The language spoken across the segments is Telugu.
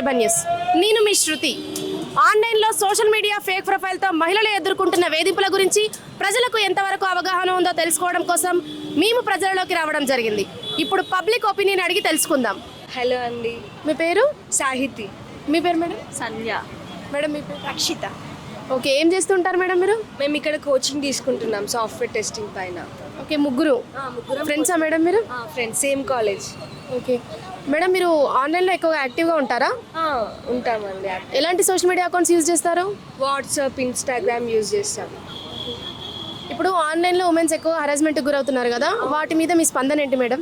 వైబా న్యూస్ నేను మీ శృతి. ఆన్లైన్లో సోషల్ మీడియా ఫేక్ ప్రొఫైల్తో మహిళలు ఎదుర్కొంటున్న వేధింపుల గురించి ప్రజలకు ఎంతవరకు అవగాహన ఉందో తెలుసుకోవడం కోసం మేము ప్రజలలోకి రావడం జరిగింది. ఇప్పుడు పబ్లిక్ ఒపీనియన్ అడిగి తెలుసుకుందాం. హలో అండి. మీ పేరు? సాహితి. మీ పేరు మేడం? సంధ్య. మేడం మీ పేరు? రక్షిత. ఓకే ఏం చేస్తుంటారు మేడం మీరు? మేము ఇక్కడ కోచింగ్ తీసుకుంటున్నాం సాఫ్ట్వేర్ టెస్టింగ్ పైన. ఓకే ముగ్గురు. ముగ్గురం ఫ్రెండ్సా మేడం మీరు? Friends same college okay. Madam మీరు ఆన్లైన్లో ఎక్కువగా యాక్టివ్గా ఉంటారా? ఉంటామండి ఎలాంటి సోషల్ మీడియా అకౌంట్స్ యూజ్ చేస్తారు? వాట్సాప్ ఇన్స్టాగ్రామ్ యూజ్ చేస్తాం ఇప్పుడు ఆన్లైన్లో ఉమెన్స్ ఎక్కువ హరాస్మెంట్కి గురవుతున్నారు కదా వాటి మీద మీ స్పందన ఏంటి మేడం?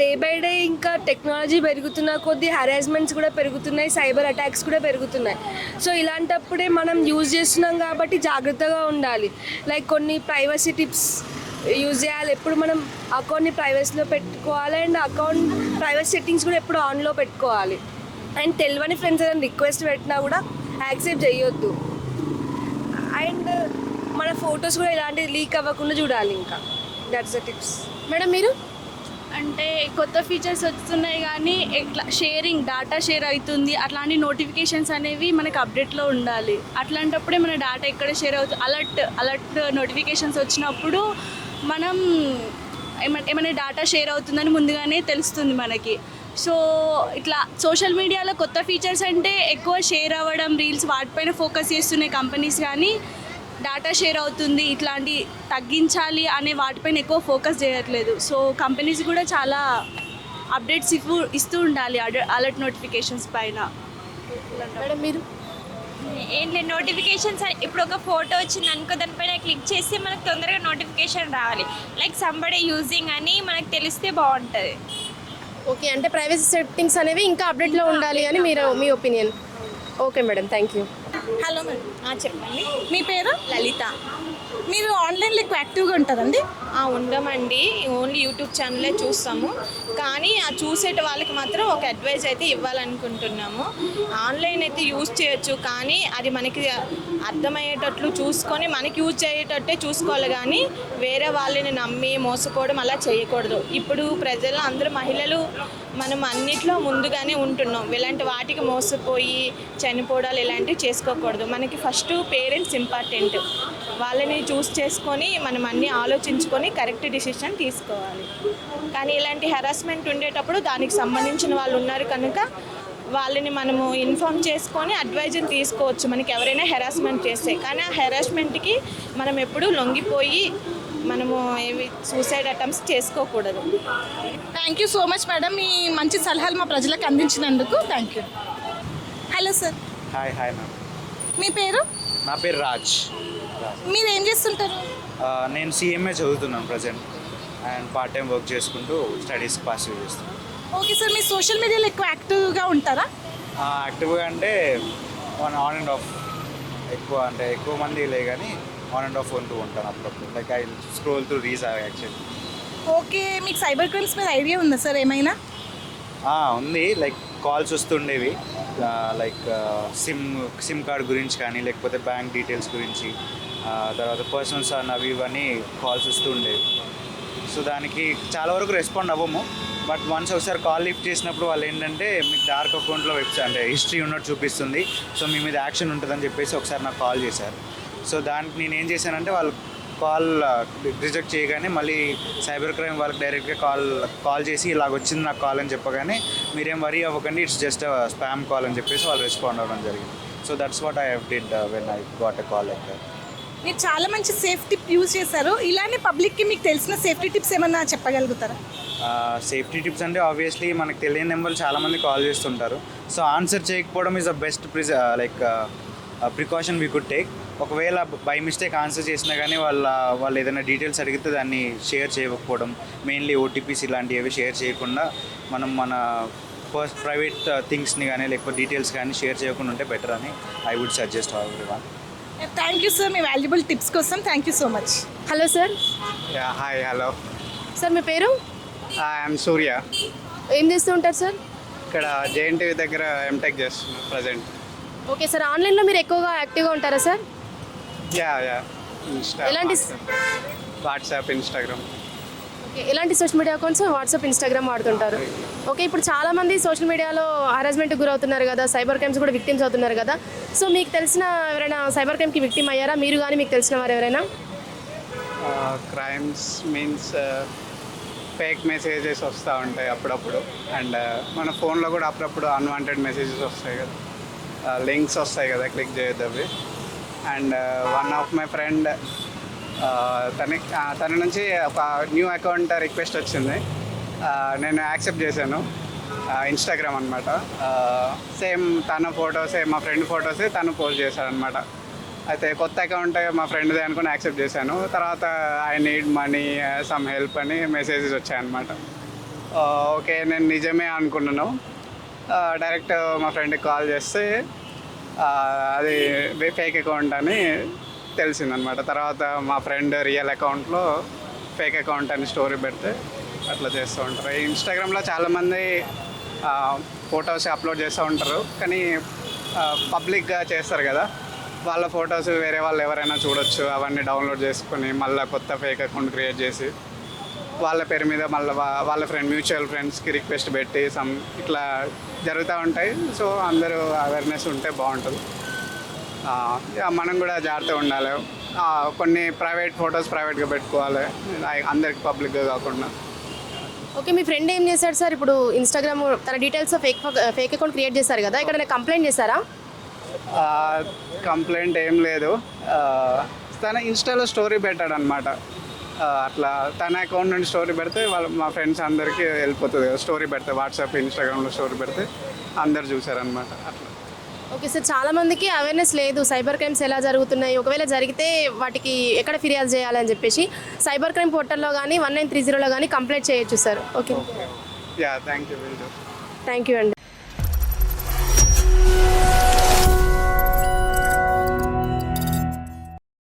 డే బై డే ఇంకా టెక్నాలజీ పెరుగుతున్న కొద్దీ హరాస్మెంట్స్ కూడా పెరుగుతున్నాయి సైబర్ అటాక్స్ కూడా పెరుగుతున్నాయి. సో ఇలాంటప్పుడే మనం యూజ్ చేస్తున్నాం కాబట్టి జాగ్రత్తగా ఉండాలి. లైక్ కొన్ని ప్రైవసీ టిప్స్ యూజ్ చేయాలి. ఎప్పుడు మనం అకౌంట్ని ప్రైవసీలో పెట్టుకోవాలి అండ్ అకౌంట్ ప్రైవసీ సెట్టింగ్స్ కూడా ఎప్పుడు ఆన్లో పెట్టుకోవాలి. అండ్ తెలియని ఫ్రెండ్స్ ఏదైనా రిక్వెస్ట్ పెట్టినా కూడా యాక్సెప్ట్ చేయొద్దు. అండ్ మన ఫొటోస్ కూడా ఇలాంటివి లీక్ అవ్వకుండా చూడాలి ఇంకా. దట్స్ ద టిప్స్ మేడం మీరు? అంటే కొత్త ఫీచర్స్ వస్తున్నాయి కానీ ఎట్లా షేరింగ్ డేటా షేర్ అవుతుంది. అట్లాంటి నోటిఫికేషన్స్ అనేవి మనకి అప్డేట్లో ఉండాలి. అట్లాంటప్పుడే మన డేటా ఎక్కడ షేర్ అవుతుంది? అలర్ట్ అలర్ట్ నోటిఫికేషన్స్ వచ్చినప్పుడు మనం ఏమైనా ఏమైనా డేటా షేర్ అవుతుందని ముందుగానే తెలుస్తుంది మనకి. సో ఇట్లా సోషల్ మీడియాలో కొత్త ఫీచర్స్ అంటే ఎక్కువ షేర్ అవ్వడం రీల్స్ వాటిపైన ఫోకస్ చేస్తున్నాయి కంపెనీస్ కానీ డేటా షేర్ అవుతుంది ఇట్లాంటి తగ్గించాలి అనే వాటిపైన ఎక్కువ ఫోకస్ చేయట్లేదు. సో కంపెనీస్ కూడా చాలా అప్డేట్స్ ఇవ్వు ఇస్తూ ఉండాలి అలర్ట్ నోటిఫికేషన్స్ పైన. మీరు ఏం లేదు నోటిఫికేషన్స్ ఇప్పుడు ఒక ఫోటో వచ్చింది అనుకో దానిపైన క్లిక్ చేస్తే మనకు తొందరగా నోటిఫికేషన్ రావాలి. లైక్ సంబడే యూజింగ్ అని మనకు తెలిస్తే బాగుంటుంది. ఓకే అంటే ప్రైవసీ సెట్టింగ్స్ అనేవి ఇంకా అప్డేట్లో ఉండాలి అని మీరు మీ opinion okay madam thank you hello madam చెప్పండి. మీ పేరు? లలిత. మీరు ఆన్లైన్లో ఎక్కువ యాక్టివ్గా ఉంటారండి? ఆ, ఉండమండి. ఓన్లీ యూట్యూబ్ ఛానలే చూస్తాము. కానీ ఆ చూసేట వాళ్ళకి మాత్రం ఒక అడ్వైజ్ అయితే ఇవ్వాలనుకుంటున్నాము. ఆన్లైన్ అయితే యూజ్ చేయొచ్చు కానీ అది మనకి అర్థమయ్యేటట్లు చూసుకొని మనకి యూజ్ అయ్యేటట్టే చూసుకోవాలి. కానీ వేరే వాళ్ళని నమ్మి మోసపోవడం అలా చేయకూడదు. ఇప్పుడు ప్రజలు అందరూ మహిళలు మనం అన్నిట్లో ముందుగానే ఉంటున్నాం. ఇలాంటి వాటికి మోసపోయి చనిపోవడాలు ఇలాంటివి చేసుకోకూడదు. మనకి ఫస్ట్ పేరెంట్స్ ఇంపార్టెంట్. వాళ్ళని చూస్ చేసుకొని మనం అన్నీ ఆలోచించుకొని కరెక్ట్ డిసిషన్ తీసుకోవాలి. కానీ ఇలాంటి హెరాస్మెంట్ ఉండేటప్పుడు దానికి సంబంధించిన వాళ్ళు ఉన్నారు కనుక వాళ్ళని మనము ఇన్ఫామ్ చేసుకొని అడ్వైజర్ తీసుకోవచ్చు. మనకి ఎవరైనా హెరాస్మెంట్ చేస్తే. కానీ ఆ హెరాస్మెంట్కి మనం ఎప్పుడూ లొంగిపోయి మనము ఏవి సూసైడ్ అటెంప్ట్స్ చేసుకోకూడదు. Thank you so much madam మీ మంచి సలహాలు మా ప్రజలకు అందించినందుకు thank you hello sir hi hi ma'am మీ పేరు? నా పేరు రాజ్. మీరు ఏం చేస్తుంటారు నేను సిఎంఏ చదువుతున్నాను present and part time work చేసుకుంటూ స్టడీస్ పాస్ చేస్తున్నాను. ఓకే సార్ మీరు సోషల్ మీడియాలో ఎక్కువ యాక్టివ్గా ఉంటారా? యాక్టివ్గా అంటే వన్ ఆన్ అండ్ ఆఫ్ ఎక్కువ అంటే ఎక్కువ మంది లే కానీ ఆన్ అండ్ ఆఫ్ ఉంటూ ఉంటాను అప్పుడప్పుడు. Like I scroll through reels actually okay మీకు సైబర్ క్రైమ్స్ మీద ఐడియా ఉందా సార్ ఏమైనా? ఉంది. లైక్ కాల్స్ వస్తుండేవి. లైక్ సిమ్ సిమ్ కార్డ్ గురించి కానీ లేకపోతే బ్యాంక్ డీటెయిల్స్ గురించి తర్వాత పర్సనల్స్ అన్న అవి ఇవన్నీ కాల్స్ వస్తూ ఉండేవి సో దానికి చాలా వరకు రెస్పాండ్ అవ్వము. బట్ వన్స్ ఒకసారి కాల్ లిఫ్ట్ చేసినప్పుడు వాళ్ళు ఏంటంటే మీకు డార్క్ అకౌంట్లో వెబ్సైట్ అంటే హిస్టరీ ఉన్నట్టు చూపిస్తుంది. సో మీ మీద యాక్షన్ ఉంటుందని చెప్పేసి ఒకసారి నాకు కాల్ చేశారు. సో దానికి నేను ఏం చేశానంటే వాళ్ళు కాల్ రిజెక్ట్ చేయగానే మళ్ళీ సైబర్ క్రైమ్ వాళ్ళకి డైరెక్ట్గా కాల్ కాల్ చేసి ఇలాగ వచ్చింది నాకు కాల్ అని చెప్పగానే మీరేం వరీ అవ్వకండి ఇట్స్ జస్ట్ స్పామ్ కాల్ అని చెప్పేసి వాళ్ళు రెస్పాండ్ అవ్వడం జరిగింది. So that's what I have did when I got a call like that మీరు చాలా మంచి సేఫ్టీ యూజ్ చేశారు. ఇలానే పబ్లిక్కి మీకు తెలిసిన సేఫ్టీ టిప్స్ ఏమన్నా చెప్పగలుగుతారా? సేఫ్టీ టిప్స్ అంటే ఆబ్వియస్లీ మనకు తెలియని నెంబర్లు చాలామంది కాల్ చేస్తుంటారు. సో ఆన్సర్ చేయకపోవడం is the best ప్రిజ like precaution we could take ఒకవేళ బై మిస్టేక్ ఆన్సర్ చేసినా కానీ వాళ్ళ వాళ్ళు ఏదైనా డీటెయిల్స్ అడిగితే దాన్ని షేర్ చేయకపోవడం మెయిన్లీ ఓటీపీస్ ఇలాంటివి షేర్ చేయకుండా మనం మన పర్స్ ప్రైవేట్ థింగ్స్ని కానీ లేకపోతే డీటెయిల్స్ కానీ షేర్ చేయకుండా ఉంటే బెటర్ అని I would suggest everyone thank you sir me valuable tips కోసం thank you so much hello sir hi hello sir మీ పేరు? ఐఎమ్ సూర్య ఏం చేస్తూ ఉంటారు సార్ ఇక్కడ జేఎన్టీవీ దగ్గర ఎంటెక్ చేస్తున్నాను ప్రజెంట్ ఓకే సార్ ఆన్లైన్లో మీరు ఎక్కువగా యాక్టివ్గా ఉంటారా సార్ యా యా ఇన్స్టా ఎలాంటి వాట్సాప్ ఇన్స్టాగ్రామ్ ఓకే ఎలాంటి social media accounts WhatsApp Instagram వాడుతుంటారు? ఓకే ఇప్పుడు చాలా మంది సోషల్ మీడియాలో హరాస్మెంట్ గురవుతున్నారు కదా సైబర్ క్రైమ్స్ కూడా విక్టిమ్స్ అవుతున్నారు కదా. సో మీకు తెలిసిన ఎవరైనా సైబర్ క్రైమ్కి విక్టిమ్ అయ్యారా? మీరు కానీ మీకు తెలిసిన వారు ఎవరైనా? క్రైమ్స్ మీన్స్ ఫేక్ మెసేజెస్ వస్తూ ఉంటాయి అప్పుడప్పుడు. అండ్ మన ఫోన్లో కూడా అప్పుడప్పుడు అన్వాంటెడ్ మెసేజెస్ వస్తాయి కదా. లింక్స్ వస్తాయి కదా క్లిక్ చేయొద్దు అవి and one of my friend తన తన నుంచి ఒక న్యూ అకౌంట్ రిక్వెస్ట్ వచ్చింది. నేను యాక్సెప్ట్ చేశాను. ఇన్స్టాగ్రామ్ అనమాట సేమ్ తన ఫొటోసే మా ఫ్రెండ్ ఫొటోసే తను పోస్ట్ చేశాను అనమాట అయితే కొత్త అకౌంట్ మా ఫ్రెండ్దే అనుకుని యాక్సెప్ట్ చేశాను. తర్వాత I need money some help అని మెసేజెస్ వచ్చాయన్నమాట. ఓకే నేను నిజమే అనుకున్నాను. డైరెక్ట్ మా ఫ్రెండ్కి కాల్ చేస్తే అది ఫేక్ అకౌంట్ అని తెలిసిందనమాట. తర్వాత మా ఫ్రెండ్ రియల్ అకౌంట్లో ఫేక్ అకౌంట్ అని స్టోరీ పెడితే అట్లా చేస్తూ ఉంటారు. ఇన్స్టాగ్రామ్లో చాలామంది ఫొటోస్ అప్లోడ్ చేస్తూ ఉంటారు. కానీ పబ్లిక్గా చేస్తారు కదా. వాళ్ళ ఫొటోస్ వేరే వాళ్ళు ఎవరైనా చూడొచ్చు. అవన్నీ డౌన్లోడ్ చేసుకొని మళ్ళీ కొత్త ఫేక్ అకౌంట్ క్రియేట్ చేసి వాళ్ళ పేరు మీద మళ్ళీ వాళ్ళ ఫ్రెండ్ మ్యూచువల్ ఫ్రెండ్స్కి రిక్వెస్ట్ పెట్టి సమ్ ఇట్లా జరుగుతూ ఉంటాయి. సో అందరూ అవేర్నెస్ ఉంటే బాగుంటుంది. మనం కూడా జాగ్రత్తగా ఉండాలి. కొన్ని ప్రైవేట్ ఫొటోస్ ప్రైవేట్గా పెట్టుకోవాలి. అందరికి పబ్లిక్గా కాకుండా. ఓకే మీ ఫ్రెండ్ ఏం చేశాడు సార్? ఇప్పుడు ఇన్స్టాగ్రామ్ తన details fake fake account create చేశారు కదా ఇక్కడ కంప్లైంట్ చేశారా? కంప్లైంట్ ఏం లేదు. తన ఇన్స్టాలో స్టోరీ పెట్టాడు అనమాట అట్లా తన అకౌంట్ నుండి స్టోరీ పెడితే వాళ్ళ మా ఫ్రెండ్స్ అందరికీ వెళ్ళిపోతుంది కదా. స్టోరీ పెడితే వాట్సాప్ ఇన్స్టాగ్రామ్లో స్టోరీ పెడితే అందరు చూసారనమాట అట్లా. Okay sir. చాలా మందికి అవేర్నెస్ లేదు. సైబర్ క్రైమ్స్ ఎలా జరుగుతున్నాయి? ఒకవేళ జరిగితే వాటికి ఎక్కడ ఫిర్యాదు చేయాలని చెప్పేసి సైబర్ క్రైమ్ పోర్టల్లో కానీ వన్ నైన్ త్రీ జీరోలో కానీ కంప్లైంట్ చేయొచ్చు sir. Okay. Yeah thank you thank you అండి.